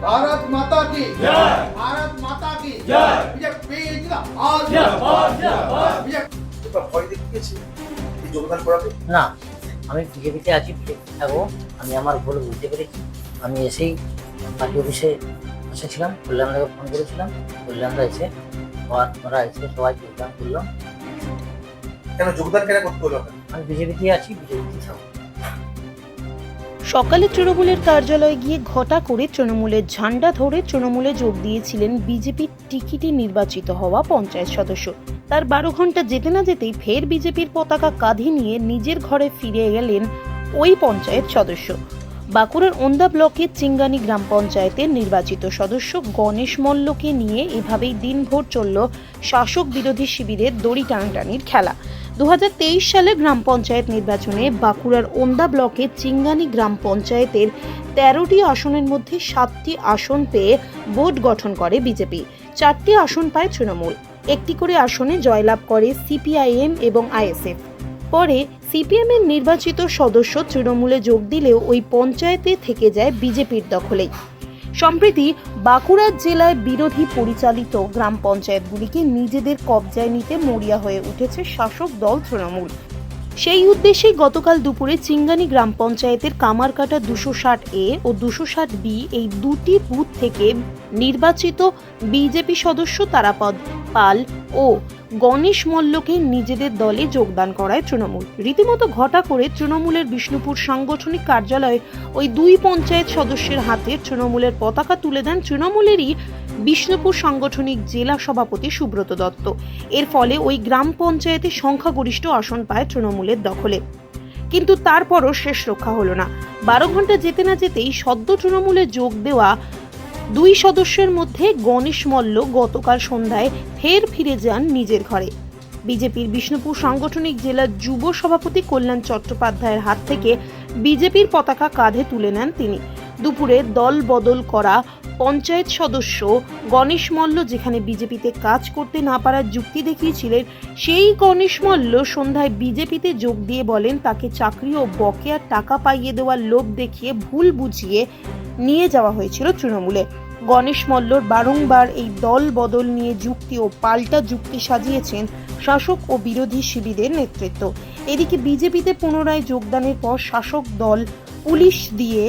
भारत माता की जय। भारत माता की जय। बीजेपी जिंदाबाद জিন্দাবাদ জিন্দাবাদ बीजेपी তোমরা ভয় দেখিয়েছি এই যোগদান করাতে না আমি বিজেপিতে আছি বিজেপি থাকবো আমি আমার ভুল বুঝতে পেরেছি আমি এসেই পার্টি অফিসে এসেছিলাম কল্যাণদাকে ফোন করেছিলাম কল্যাণদা এসে আবার ওরা এসে সবাই যোগদান করলাম কেন যোগদান কেন করতে হলো? আমি বিজেপিতে আছি বিজেপিতে সকালে তৃণমূলের কার্যালয়ে গিয়ে ঘটা করে তৃণমূলের ঝান্ডা ধরে তৃণমূলে যোগ দিয়েছিলেন বিজেপির টিকিটে নির্বাচিত হওয়া পঞ্চায়েত সদস্য। তার বারো ঘণ্টা যেতে না যেতেই ফের বিজেপির পতাকা কাঁধে নিয়ে নিজের ঘরে ফিরে গেলেন ওই পঞ্চায়েত সদস্য। বাঁকুড়ার ওন্দা ব্লকের চিঙ্গানি গ্রাম পঞ্চায়েতের নির্বাচিত সদস্য গণেশ মল্লকে নিয়ে এভাবেই দিনভর চলল শাসক বিরোধী শিবিরের দড়ি টানাটানির খেলা। দু হাজার তেইশ সালে গ্রাম পঞ্চায়েত নির্বাচনে বাঁকুড়ার ওন্দা ব্লকের চিঙ্গানি গ্রাম পঞ্চায়েতের তেরোটি আসনের মধ্যে সাতটি আসন পেয়ে বোর্ড গঠন করে বিজেপি। চারটি আসন পায় তৃণমূল। একটি করে আসনে জয়লাভ করে সিপিআইএম এবং আইএসএফ। পরে সিপিএম এর নির্বাচিত সদস্য তৃণমূলে যোগ দিলেও ওই পঞ্চায়েতে থেকে যায় বিজেপির দখলেই সম্প্রতি বাঁকুড়া জেলায় বিরোধী পরিচালিত গ্রাম পঞ্চায়েতগুলিকে নিজেদের কবজায় নিতে মরিয়া হয়ে উঠেছে শাসক দল তৃণমূল। সেই উদ্দেশ্যে গতকাল দুপুরে চিঙ্গানি গ্রাম পঞ্চায়েতের কামারকাটা দুশো ষাট এ ও দুশো ষাট বি এই দুটি বুথ থেকে নির্বাচিত বিজেপি সদস্য তারাপদ পাল ও গণেশ মল্লকে নিজেদের দলে যোগদান করায় তৃণমূল। রীতিমতো ঘটা করে তৃণমূলের বিষ্ণুপুর সাংগঠনিক কার্যালয়ে ওই দুই পঞ্চায়েত সদস্যের হাতে তৃণমূলের পতাকা তুলে দেন। তৃণমূলেরই বিষ্ণুপুর সাংগঠনিক জেলা সভাপতি সুব্রত দত্ত। এর ফলে ওই গ্রাম পঞ্চায়েতে সংখ্যাগরিষ্ঠ আসন পায় তৃণমূলের দখলে। কিন্তু তারপরও শেষ রক্ষা হলো না। বারো ঘণ্টা যেতে না যেতেই সদ্য তৃণমূলে যোগ দেওয়া দুই সদস্যের মধ্যে গণেশ মল্ল গতকাল সন্ধ্যায় ফের ফিরে যান নিজের ঘরে। বিজেপির বিষ্ণুপুর সাংগঠনিক জেলার যুব সভাপতি কল্যাণ চট্টোপাধ্যায়ের হাত থেকে বিজেপির পতাকা কাঁধে তুলে নেন তিনি। দুপুরে দল বদল করা পঞ্চায়েত সদস্য গণেশ মল্ল, যেখানে বিজেপিতে কাজ করতে না পারার যুক্তি দেখিয়েছিলেন, সেই গণেশ মল্ল সন্ধ্যায় বিজেপিতে যোগ দিয়ে বলেন, তাকে চাকরি ও বকেয়া টাকা পাইয়ে দেওয়ার লোভ দেখিয়ে ভুল বুঝিয়ে নিয়ে যাওয়া হয়েছিল তৃণমূলে। গণেশ মল্লর বারংবার এই দল বদল নিয়ে যুক্তি ও পাল্টা যুক্তি সাজিয়েছেন শাসক ও বিরোধী শিবিরের নেতৃত্ব। এদিকে বিজেপিতে পুনরায় যোগদানের পর শাসক দল পুলিশ দিয়ে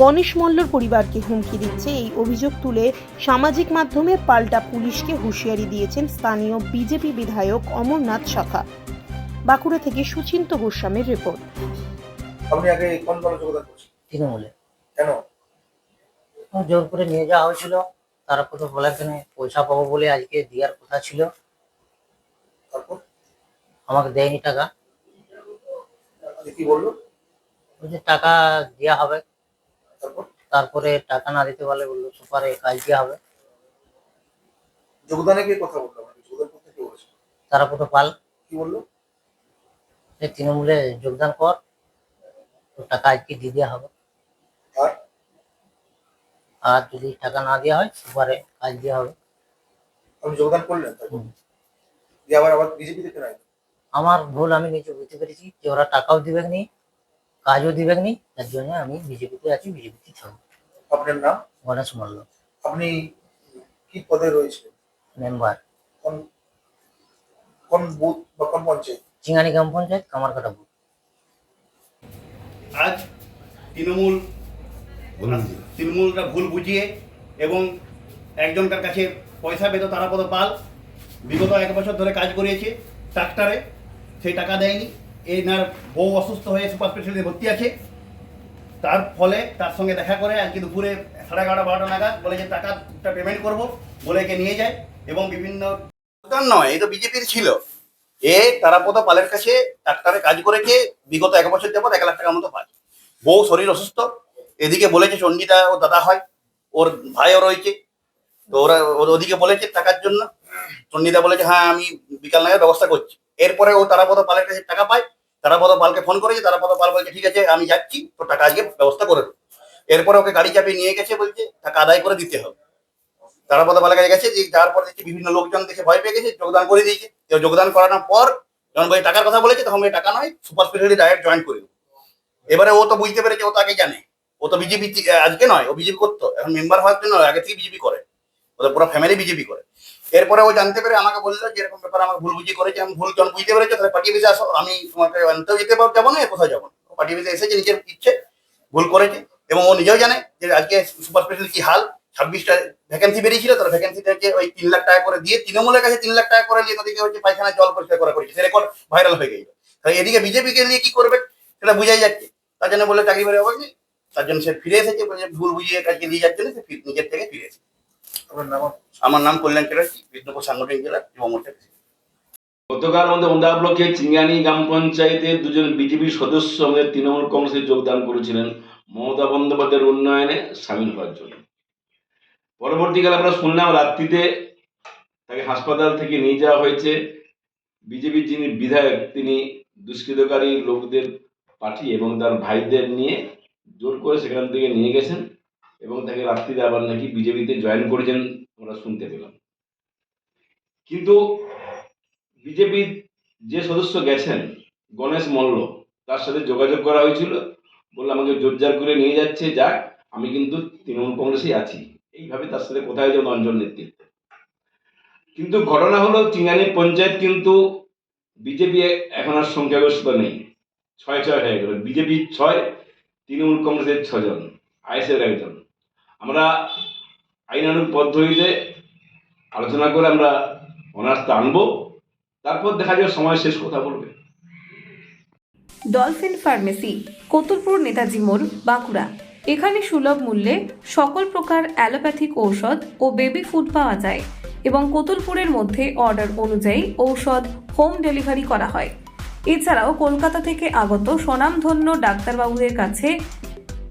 গণেশ মল্লর পরিবারকে হুমকি দিচ্ছে এই অভিযোগ তুলে সামাজিক মাধ্যমে পাল্টা পুলিশকে হুঁশিয়ারি দিয়েছেন স্থানীয় বিজেপি বিধায়ক অমরনাথ শাখা। বাঁকুড়া থেকে সুচিন্ত গোস্বামীর রিপোর্ট। আপনি আগে কোন দলে যোগদান করছেন? তৃণমূলে। কেন? জোর করে নিয়ে যাওয়া হয়েছিল তারপর তো বলে কেন পয়সা পাবো বলে আজকে দেওয়ার কথা ছিল। তারপর? আমাকে দেয়নি টাকা। কি বলল টাকা দেওয়া হবে। তারপর টাকা না দিতে পারলে বলল সুপারে কাজ দেওয়া হবে। যোগদানে গিয়ে কথা বলল? আপনাকে যোগদান করতে কে বলেছে? পাল। কি বলল? যে তৃণমূলে যোগদান কর তো টাকা আজকে দিয়ে দেওয়া হবে। আর? আর যদি টাকা না দেওয়া হয় সুপারে কাজ দেওয়া হবে। আপনি যোগদান করলেন তারপর হুম। দিয়ে আবার আবার বিজেপিতে কেন আমার ভুল আমি নিজে বুঝতে পেরেছি যে ওরা টাকাও দিবে নি কাজও দিবে নি তার জন্য আমি বিজেপিতে আছি বিজেপিতে থাকব। আপনার নাম? গণেশ মল্ল। আপনি কি পদে রয়েছে মেম্বার। কোন কোন বুথ বা কোন পঞ্চায়েত? চিঙ্গানি গ্রাম পঞ্চায়েত কামারকাটা বুথ। আজ তৃণমূল তৃণমূলটা ভুল বুঝিয়ে এবং একজনকার কাছে পয়সা পেত তারাপদ পাল। বিগত এক বছর ধরে কাজ করিয়েছে ট্রাক্টরে। সেই টাকা দেয়নি। এনার বউ অসুস্থ হয়ে সুপার স্পেশালিটি ভর্তি আছে। তার ফলে তার সঙ্গে দেখা করে আজকে দুপুরে সাড়ে এগারোটা, বারোটা নাগাদ বলে যে টাকাটা পেমেন্ট করব বলে একে নিয়ে যায় এবং বিভিন্ন দোকান নয়, এই তো বিজেপির ছিল। এ তারাপদ পালের কাছে ডাক্তারে কাজ করেছে বিগত এক বছর যাবত এক লাখ টাকার মতো পায়। বউ শরীর অসুস্থ। এদিকে বলেছে চণ্ডীদা ও দাদা হয়, ওর ভাইও রয়েছে। তো ওরা ওদিকে বলেছে টাকার জন্য। চণ্ডীদা বলেছে হ্যাঁ আমি বিকাল নাগাদ ব্যবস্থা করছি। এরপরে ও তারাপদ পালের কাছে টাকা পায় তারাপদ পালকে ফোন করেছে তারাপদ পাল বলছে, ঠিক আছে, আমি যাচ্ছি তো টাকা আজকে ব্যবস্থা করে দেবো এরপরে ওকে গাড়ি চাপিয়ে নিয়ে গেছে, বলছে টাকা আদায় করে দিতে হবে। তারাপদ বালা কাছে গেছে, যে যাওয়ার পর দেখছি বিভিন্ন লোকজন দেখে ভয় পেয়ে গেছে, যোগদান করে দিয়েছে। তো যোগদান করানোর পর যখন বই টাকার কথা বলেছে, তখন টাকা নয়, সুপার স্পেশালিটি ডাইরেক্ট জয়েন করে এবারে ও তো বুঝতে পেরেছে, ও তো আগে জানে। ও তো বিজেপি আজকে নয়, ও বিজেপি করতো, এখন মেম্বার হওয়ার জন্য আগে থেকে বিজেপি করে। ওদের পুরো ফ্যামিলি বিজেপি করে। এরপরে ও জানতে পেরে আমাকে বলল যে এরকম ব্যাপার, আমার ভুল বুঝি করেছে, আমি ভুল যখন বুঝতে পেরেছ, তাহলে পার্টি অফিসে আসো, আমি তোমাকে আনতেও যেতে পারব, যাব না কোথাও যাব না। পার্টি অফিসে এসেছে, নিজের ইচ্ছে, ভুল করেছে, এবং ও নিজেও জানে যে আজকে সুপার স্পেশাল কি হাল, ছাব্বিশটা ভ্যাকেন্সি বেরিয়েছিল তার ভ্যাকেন্সি থেকে ওই তিন লাখ টাকা করে দিয়ে তৃণমূলের কাছে তিন লাখ টাকা করে নিয়ে তাদেরকে হচ্ছে পায়খানা, জল পরিষ্কার করা করেছে, সে রেকর্ড ভাইরাল হয়ে গেছে তাই এদিকে বিজেপিকে নিয়ে কি করবে, সেটা বুঝাই যাচ্ছে। তার জন্য বলে চাকরি বেড়ে হবে তার জন্য সে ফিরে এসেছে ভুল বুঝিয়ে কাজকে নিয়ে যাচ্ছে না, সে নিজের থেকে ফিরে এসেছে। আমার নাম কল্যাণ চ্যাটার্জি বিষ্ণুপুর সাংগঠনিক জেলার যুব মোর্চা গতকাল আমাদের ওন্দা ব্লকে চিঙ্গানি গ্রাম পঞ্চায়েতের দুজন বিজেপি সদস্য আমাদের তৃণমূল কংগ্রেসে যোগদান করেছিলেন। মমতা বন্দ্যোপাধ্যায়ের উন্নয়নে সামিল হওয়ার জন্য। পরবর্তীকালে আমরা শুনলাম রাত্রিতে তাকে হাসপাতাল থেকে নিয়ে যাওয়া হয়েছে। বিজেপির যিনি বিধায়ক তিনি দুষ্কৃতকারী লোকদের পাঠিয়ে এবং তার ভাইদের নিয়ে জোর করে সেখান থেকে নিয়ে গেছেন। এবং তাকে রাত্রিতে আবার নাকি বিজেপিতে জয়েন করেছেন আমরা শুনতে পেলাম। কিন্তু বিজেপির যে সদস্য গেছেন, গণেশ মল্ল, তার সাথে যোগাযোগ করা হয়েছিল। বলল, আমাকে জোরজার করে নিয়ে যাচ্ছে, যাক, আমি কিন্তু তৃণমূল কংগ্রেসেই আছি। এইভাবে তার সাথে কোথায় যেন অঞ্চল নেতৃত্ব। কিন্তু ঘটনা হলো চিঙ্গানি পঞ্চায়েত কিন্তু বিজেপি এখন আর সংখ্যাগরিষ্ঠ নেই। ছয় ছয় হয়ে গেল। বিজেপি ছয়, তৃণমূল কংগ্রেসের ছজন, আইএসের একজন। আমরা আইনানুগ পদ্ধতিতে আলোচনা করে আমরা অনার্সটা আনব তারপর দেখা যাবে সময় শেষ, কথা বলবে। ডলফিন ফার্মেসি, কতুলপুর নেতাজি মোড়, বাঁকুড়া। এখানে সুলভ মূল্যে সকল প্রকার অ্যালোপ্যাথিক ঔষধ ও বেবি ফুড পাওয়া যায় এবং কতুলপুরের মধ্যে অর্ডার অনুযায়ী ঔষধ হোম ডেলিভারি করা হয়। এছাড়াও কলকাতা থেকে আগত স্বনামধন্য ডাক্তারবাবুদের কাছে